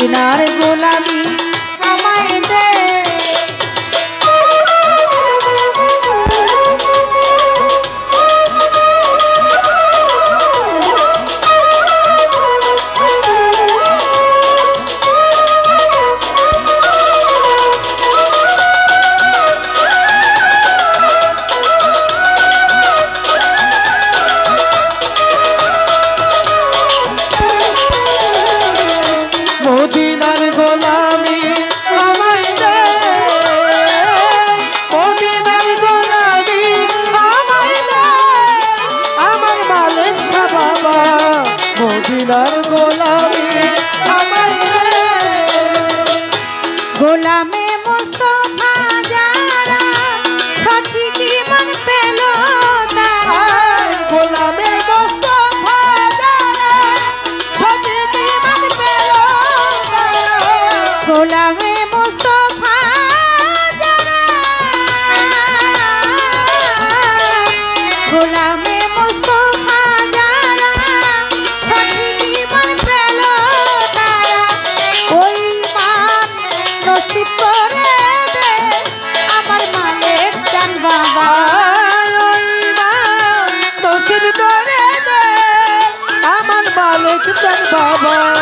মদিনার গোলামী Bye.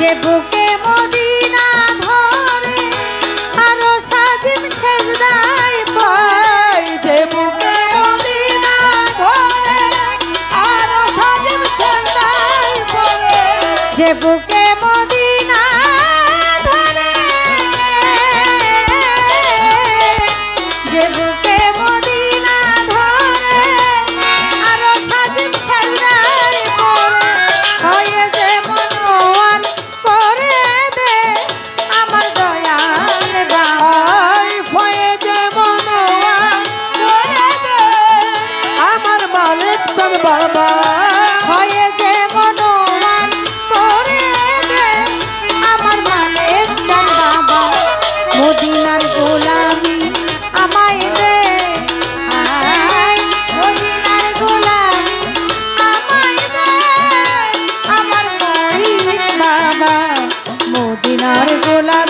যে বুকে মদিনা ধরে, আরও সাজিম সেজদায় পায় যে বুকে মদিনা ধরে, আরও সাজিম সেজদায় পড়ে। যে বুকে গোলাপ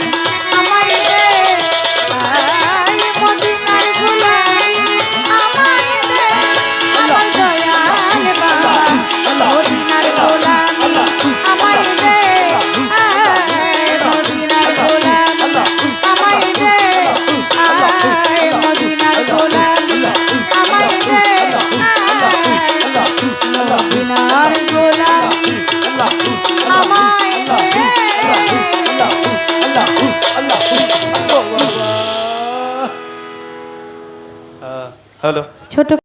হ্যালো ছোট